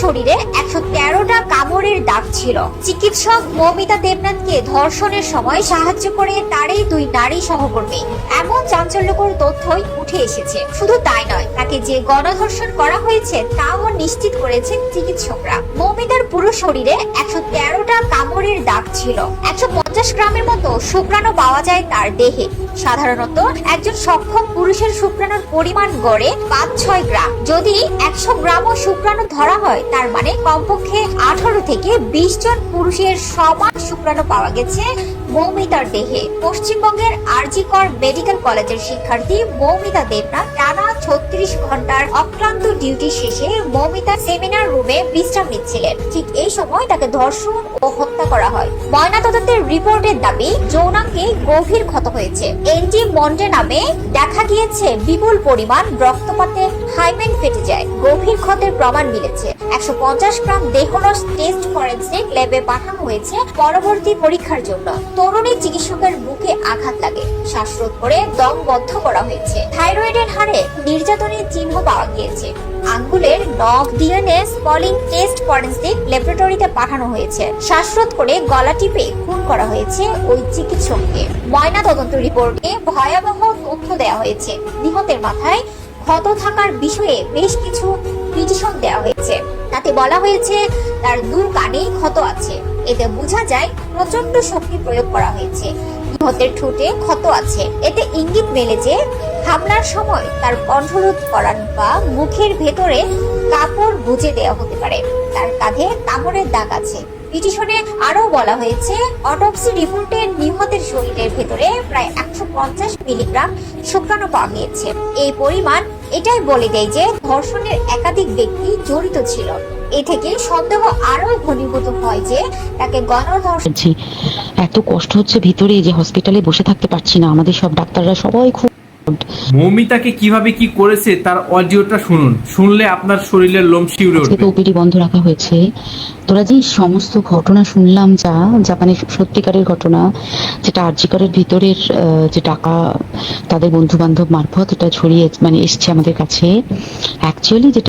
শরীরে একশো তেরোটা কামড়ের দাগ ছিল। চিকিৎসক মৌমিতা দেবনাথকে ধর্ষণের সময় সাহায্য করে তারই দুই নারী সহকর্মী। এমন চাঞ্চল্যকর তথ্যই উঠে এসেছে। শুধু তাই নয়, তাকে যে গণধর্ষণ করা হয়েছে তাও নিশ্চিত করেছেন চিকিৎসকরা। মৌমিতার পুরো শরীরে একশো তেরোটা কামড়ের দাগ ছিল। একশো পঞ্চাশ গ্রামের মতো শুক্রাণু পাওয়া যায় তার দেহে। সাধারণত একজন সক্ষম পুরুষের শুক্রাণুর পরিমাণ গড়ে পাঁচ ছয় গ্রাম। যদি একশো গ্রামও শুক্রাণু ধরা হয়, তার মানে কমপক্ষে আঠারো থেকে বিশ জন পুরুষের সমান শুক্রাণু পাওয়া গেছে মৌমিতার দেহে। পশ্চিমবঙ্গের আরজিকর মেডিকেল কলেজের শিক্ষার্থী মৌমিতা দেবনাথ টানা ছত্রিশ ঘণ্টার অক্লান্ত ডিউটি শেষে মৌমিতা সেমিনার রুমে বিশ্রাম নিচ্ছিলেন। ঠিক এই সময় তাকে ধর্ষণ ও হত্যা করা হয়। ময়নাতদন্তের রিপোর্টের দাবি, যৌনাঙ্গে গভীর ক্ষত হয়েছে। এনটি মন্ডে নামে দেখা গিয়েছে বিপুল পরিমাণ রক্তপাতে হাইমেন ফেটে যায়। গভীর ক্ষতের প্রমাণ মিলেছে। একশো পঞ্চাশ গ্রাম দেহরস টেস্ট ফরেন্সিক ল্যাবে পাঠানো হয়েছে পরবর্তী পরীক্ষার জন্য। তরুণী চিকিৎসকের বুকে আঘাত লাগে। শ্বাসরোধ করে দম বদ্ধ করা হয়েছে। থাইরয়েডের হারে নির্যাতনের চিহ্ন পাওয়া গিয়েছে। আঙ্গুলের নখ ডিএনএ স্পলিং টেস্ট ফরেন্সিক ল্যাবরেটরিতে পাঠানো হয়েছে। শ্বাসরোধ করে গলা টিপে খুন করা হয়েছে ওই চিকিৎসককে। ময়না তদন্ত রিপোর্টে ভয়াবহ তথ্য দেওয়া হয়েছে। নিহতের মাথায় ক্ষত থাকার বিষয়ে বেশ কিছু পিটিশন দেওয়া হয়েছে। তাতে বলা হয়েছে, তার দু কানেই ক্ষত আছে। এতে বোঝা যায় প্রচণ্ড শক্তি প্রয়োগ করা হয়েছে। নিহতের ঠোঁটে ক্ষত আছে। এতে ইঙ্গিত মেলে যে হামলার সময় তার কণ্ঠরোধ করান বা মুখের ভেতরে কাপড় গুজে দেওয়া হতে পারে। তার কাঁধে কামড়ের দাগ আছে। পিটিশনে আরও বলা হয়েছে, অটোপসি রিপোর্টে নিহতের শরীরের ভেতরে প্রায় একশো পঞ্চাশ মিলিগ্রাম শুক্রাণু পাওয়া গিয়েছে এই পরিমাণ এটাই বলে দেয় যে ধর্ষণের একাধিক ব্যক্তি জড়িত ছিল। এ থেকে সন্দেহ আরও ঘনীভূত হয় যে তাকে গণধর্ষণ এত কষ্ট হচ্ছে ভিতরে যে হসপিটালে বসে থাকতে পারছি না। আমাদের সব ডাক্তাররা সবাই খুব মৌমিতাকে কীভাবে কি করেছে তার অডিওটা শুনুন। শুনলে আপনার শরীরের লোম শিউরে উঠবে। তো ওপিডি বন্ধ রাখা হয়েছে। তোরা যে সমস্ত ঘটনা শুনলাম যা যা মানে সত্যিকারের ঘটনা যেটা আর্যিকরের ভিতরের আহ, যে টাকা তাদের বন্ধু বান্ধব মারফত এটা ছড়িয়ে মানে এসছে আমাদের কাছে অ্যাকচুয়ালি যেটা